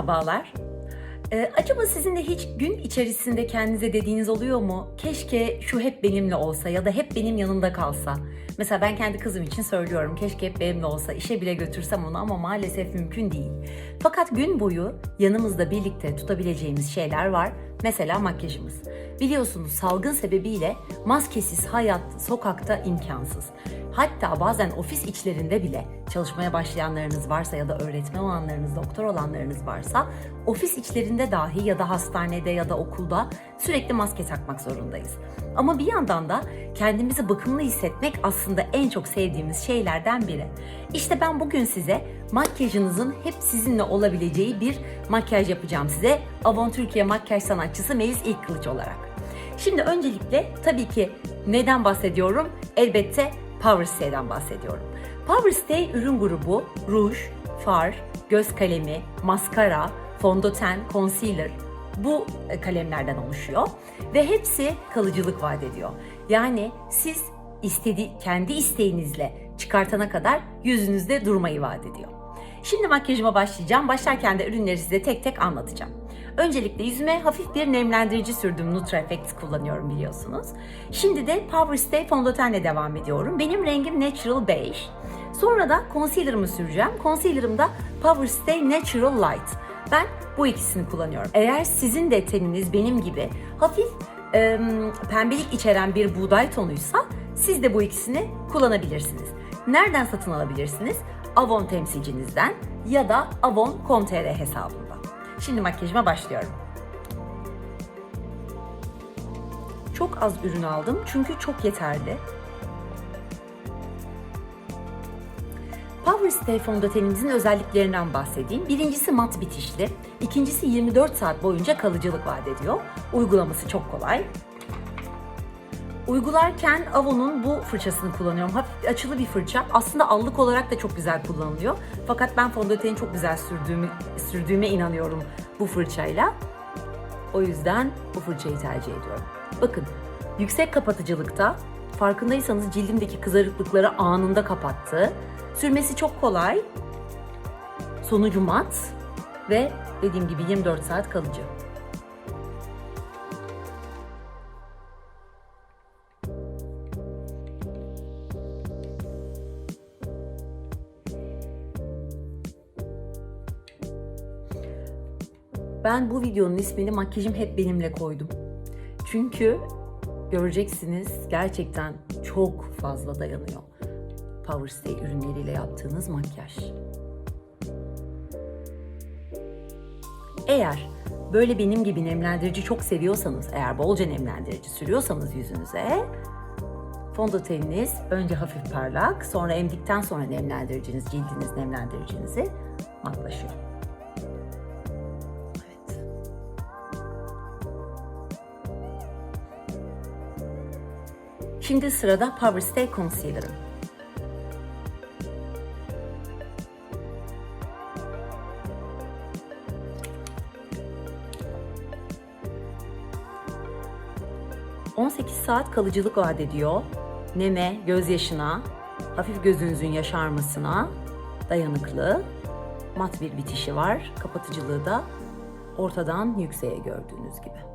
Merhabalar. Ee, acaba sizin de hiç gün içerisinde kendinize dediğiniz oluyor mu? Keşke şu hep benimle olsa ya da hep benim yanımda kalsa. Mesela ben kendi kızım için söylüyorum. Keşke hep benimle olsa. işe bile götürsem onu ama maalesef mümkün değil. Fakat gün boyu yanımızda birlikte tutabileceğimiz şeyler var. Mesela makyajımız. Biliyorsunuz salgın sebebiyle maskesiz hayat sokakta imkansız. Hatta bazen ofis içlerinde bile çalışmaya başlayanlarınız varsa ya da öğretmen olanlarınız, doktor olanlarınız varsa ofis içlerinde dahi ya da hastanede ya da okulda sürekli maske takmak zorundayız. Ama bir yandan da kendimizi bakımlı hissetmek aslında en çok sevdiğimiz şeylerden biri. İşte ben bugün size makyajınızın hep sizinle olabileceği bir makyaj yapacağım size. Avon Türkiye makyaj sanatçısı Melis İlk Kılıç olarak. Şimdi öncelikle tabii ki neden bahsediyorum? Elbette Power Stay'den bahsediyorum. Power Stay ürün grubu ruj, far, göz kalemi, maskara, fondöten, concealer bu kalemlerden oluşuyor ve hepsi kalıcılık vaat ediyor. Yani siz istedi kendi isteğinizle çıkartana kadar yüzünüzde durmayı vaat ediyor. Şimdi makyajıma başlayacağım. Başlarken de ürünleri size tek tek anlatacağım. Öncelikle yüzüme hafif bir nemlendirici sürdüm. Nutra Effects kullanıyorum biliyorsunuz. Şimdi de Power Stay fondötenle devam ediyorum. Benim rengim Natural Beige. Sonra da concealer'ımı süreceğim. Concealer'ım da Power Stay Natural Light. Ben bu ikisini kullanıyorum. Eğer sizin de teniniz benim gibi hafif e, pembelik içeren bir buğday tonuysa siz de bu ikisini kullanabilirsiniz. Nereden satın alabilirsiniz? Avon temsilcinizden ya da avon.com.tr hesabından. Şimdi makyajıma başlıyorum. Çok az ürün aldım çünkü çok yeterli. Power Stay fondötenimizin özelliklerinden bahsedeyim. Birincisi mat bitişli, ikincisi 24 saat boyunca kalıcılık vaat ediyor. Uygulaması çok kolay. Uygularken Avon'un bu fırçasını kullanıyorum. Hafif açılı bir fırça. Aslında allık olarak da çok güzel kullanılıyor. Fakat ben fondöteni çok güzel sürdüğümü, sürdüğüme inanıyorum bu fırçayla. O yüzden bu fırçayı tercih ediyorum. Bakın yüksek kapatıcılıkta farkındaysanız cildimdeki kızarıklıkları anında kapattı. Sürmesi çok kolay. Sonucu mat ve dediğim gibi 24 saat kalıcı. Ben bu videonun ismini makyajım hep benimle koydum. Çünkü göreceksiniz gerçekten çok fazla dayanıyor. Power Stay ürünleriyle yaptığınız makyaj. Eğer böyle benim gibi nemlendirici çok seviyorsanız, eğer bolca nemlendirici sürüyorsanız yüzünüze, fondöteniniz önce hafif parlak, sonra emdikten sonra nemlendiriciniz, cildiniz nemlendiricinizi matlaşıyor. Şimdi sırada Power Stay Concealer'ım. ...18 saat kalıcılık vaat ediyor. Neme, gözyaşına, hafif gözünüzün yaşarmasına dayanıklı. Mat bir bitişi var. Kapatıcılığı da ortadan yükseğe gördüğünüz gibi.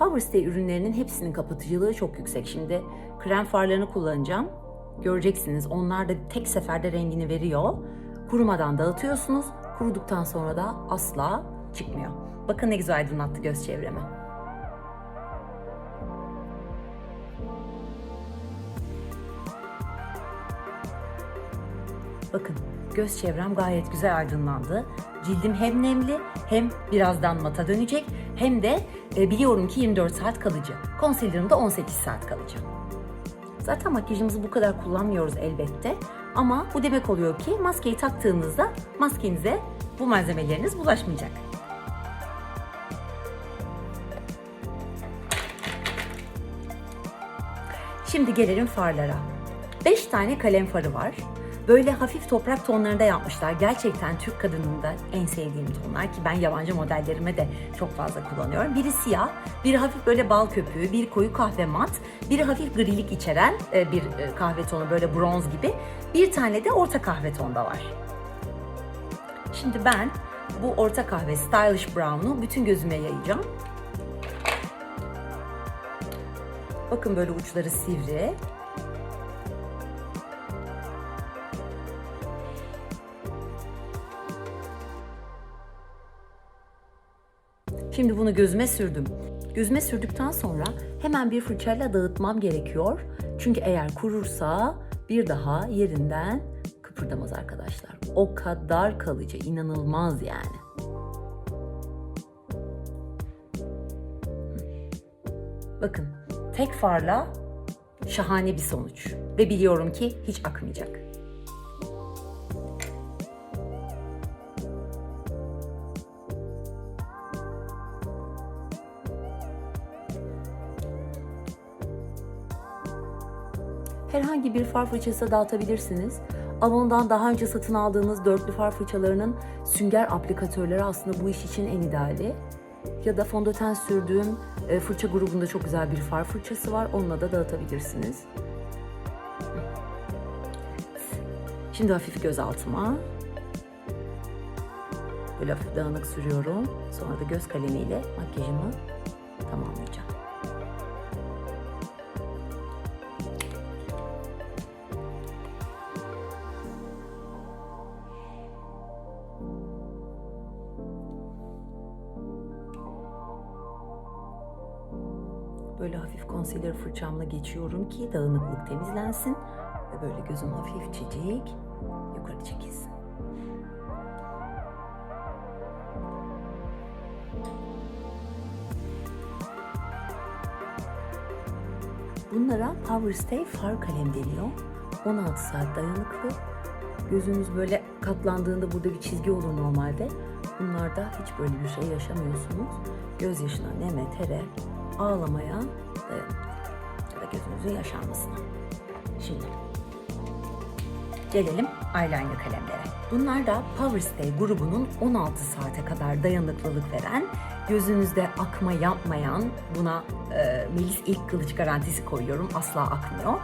Power Stay ürünlerinin hepsinin kapatıcılığı çok yüksek. Şimdi krem farlarını kullanacağım. Göreceksiniz onlar da tek seferde rengini veriyor. Kurumadan dağıtıyorsunuz. Kuruduktan sonra da asla çıkmıyor. Bakın ne güzel aydınlattı göz çevremi. Bakın göz çevrem gayet güzel aydınlandı. Cildim hem nemli hem birazdan mata dönecek hem de e, biliyorum ki 24 saat kalıcı. Concealer'ım da 18 saat kalıcı. Zaten makyajımızı bu kadar kullanmıyoruz elbette. Ama bu demek oluyor ki maskeyi taktığınızda maskenize bu malzemeleriniz bulaşmayacak. Şimdi gelelim farlara. 5 tane kalem farı var. Böyle hafif toprak tonlarında yapmışlar. Gerçekten Türk kadınında en sevdiğim tonlar ki ben yabancı modellerime de çok fazla kullanıyorum. Biri siyah, biri hafif böyle bal köpüğü, bir koyu kahve mat, biri hafif grilik içeren e, bir e, kahve tonu böyle bronz gibi. Bir tane de orta kahve tonda var. Şimdi ben bu orta kahve Stylish Brown'u bütün gözüme yayacağım. Bakın böyle uçları sivri. Şimdi bunu gözüme sürdüm. Gözüme sürdükten sonra hemen bir fırçayla dağıtmam gerekiyor. Çünkü eğer kurursa bir daha yerinden kıpırdamaz arkadaşlar. O kadar kalıcı, inanılmaz yani. Bakın tek farla şahane bir sonuç. Ve biliyorum ki hiç akmayacak. Herhangi bir far fırçası dağıtabilirsiniz. Avon'dan daha önce satın aldığınız dörtlü far fırçalarının sünger aplikatörleri aslında bu iş için en ideali. Ya da fondöten sürdüğüm e, fırça grubunda çok güzel bir far fırçası var. Onunla da dağıtabilirsiniz. Şimdi hafif göz altıma. Böyle hafif dağınık sürüyorum. Sonra da göz kalemiyle makyajımı concealer fırçamla geçiyorum ki dağınıklık temizlensin ve böyle gözüm hafif çiçek yukarı çekilsin. Bunlara Power Stay far kalem deniyor. 16 saat dayanıklı. Gözünüz böyle katlandığında burada bir çizgi olur normalde. Bunlarda hiç böyle bir şey yaşamıyorsunuz. Gözyaşına, neme, tere, ağlamaya. Ya da gözünüzün yaşarmasına. Şimdi gelelim eyeliner kalemlere. Bunlar da Power Stay grubunun 16 saate kadar dayanıklılık veren, gözünüzde akma yapmayan, buna e, Melis ilk kılıç garantisi koyuyorum, asla akmıyor,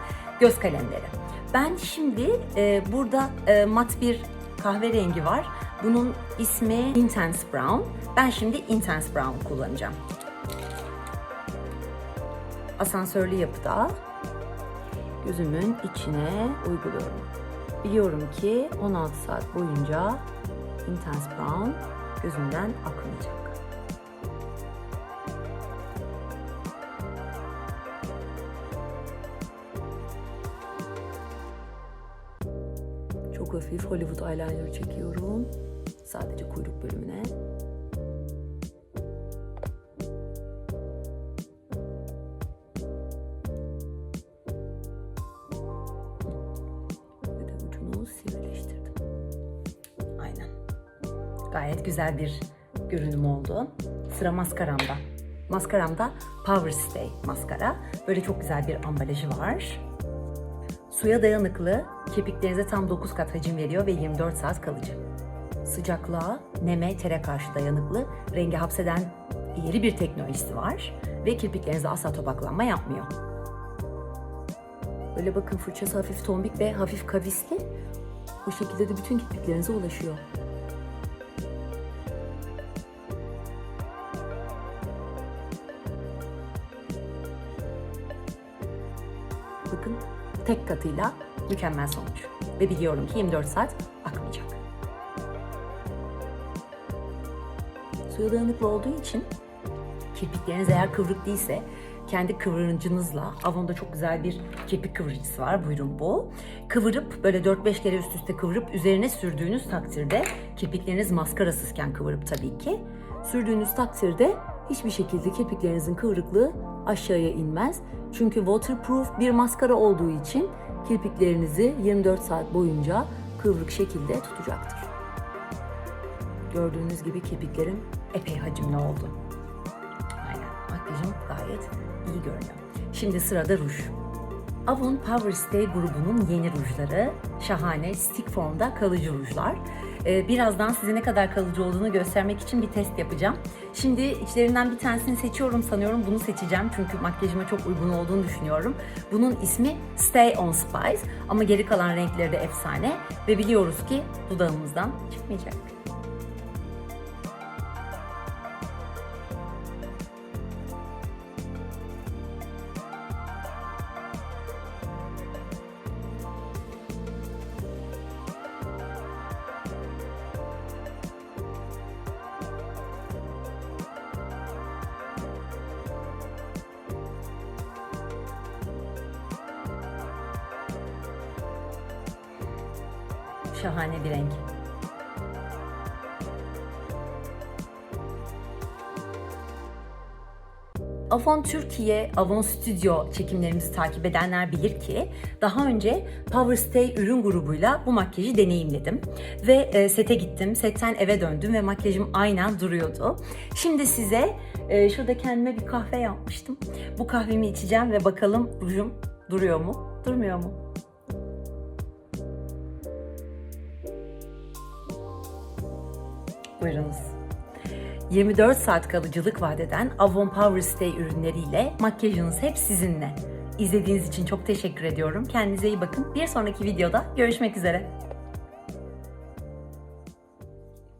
göz kalemleri. Ben şimdi e, burada e, mat bir kahverengi var. Bunun ismi Intense Brown. Ben şimdi Intense Brown kullanacağım asansörlü yapıda gözümün içine uyguluyorum. Biliyorum ki 16 saat boyunca Intense Brown gözümden akmayacak. Çok hafif Hollywood eyeliner çekiyorum. Sadece kuyruk bölümüne. Gayet güzel bir görünüm oldu. Sıra maskaramda. Maskaramda Power Stay maskara. Böyle çok güzel bir ambalajı var. Suya dayanıklı, kirpiklerinize tam 9 kat hacim veriyor ve 24 saat kalıcı. Sıcaklığa, neme, tere karşı dayanıklı, rengi hapseden ileri bir teknolojisi var ve kirpiklerinize asla topaklanma yapmıyor. Böyle bakın fırçası hafif tombik ve hafif kavisli. Bu şekilde de bütün kirpiklerinize ulaşıyor. Bakın tek katıyla mükemmel sonuç. Ve biliyorum ki 24 saat akmayacak. Suya dayanıklı olduğu için kirpikleriniz eğer kıvrık değilse kendi kıvırıcınızla Avon'da çok güzel bir kirpik kıvırıcısı var. Buyurun bu. Kıvırıp böyle 4-5 kere üst üste kıvırıp üzerine sürdüğünüz takdirde kirpikleriniz maskarasızken kıvırıp tabii ki sürdüğünüz takdirde hiçbir şekilde kirpiklerinizin kıvrıklığı aşağıya inmez. Çünkü waterproof bir maskara olduğu için kirpiklerinizi 24 saat boyunca kıvrık şekilde tutacaktır. Gördüğünüz gibi kirpiklerim epey hacimli oldu. Aynen. Makyajım gayet iyi görünüyor. Şimdi sırada ruj. Avon Power Stay grubunun yeni rujları. Şahane, stick formda kalıcı rujlar. Ee, birazdan size ne kadar kalıcı olduğunu göstermek için bir test yapacağım. Şimdi içlerinden bir tanesini seçiyorum sanıyorum. Bunu seçeceğim çünkü makyajıma çok uygun olduğunu düşünüyorum. Bunun ismi Stay On Spice ama geri kalan renkleri de efsane ve biliyoruz ki dudağımızdan çıkmayacak. Şahane bir renk. Avon Türkiye, Avon Studio çekimlerimizi takip edenler bilir ki daha önce Power Stay ürün grubuyla bu makyajı deneyimledim. Ve e, sete gittim, setten eve döndüm ve makyajım aynen duruyordu. Şimdi size e, şurada kendime bir kahve yapmıştım. Bu kahvemi içeceğim ve bakalım rujum duruyor mu, durmuyor mu? Buyurunuz. 24 saat kalıcılık vaat eden Avon Power Stay ürünleriyle makyajınız hep sizinle. İzlediğiniz için çok teşekkür ediyorum. Kendinize iyi bakın. Bir sonraki videoda görüşmek üzere.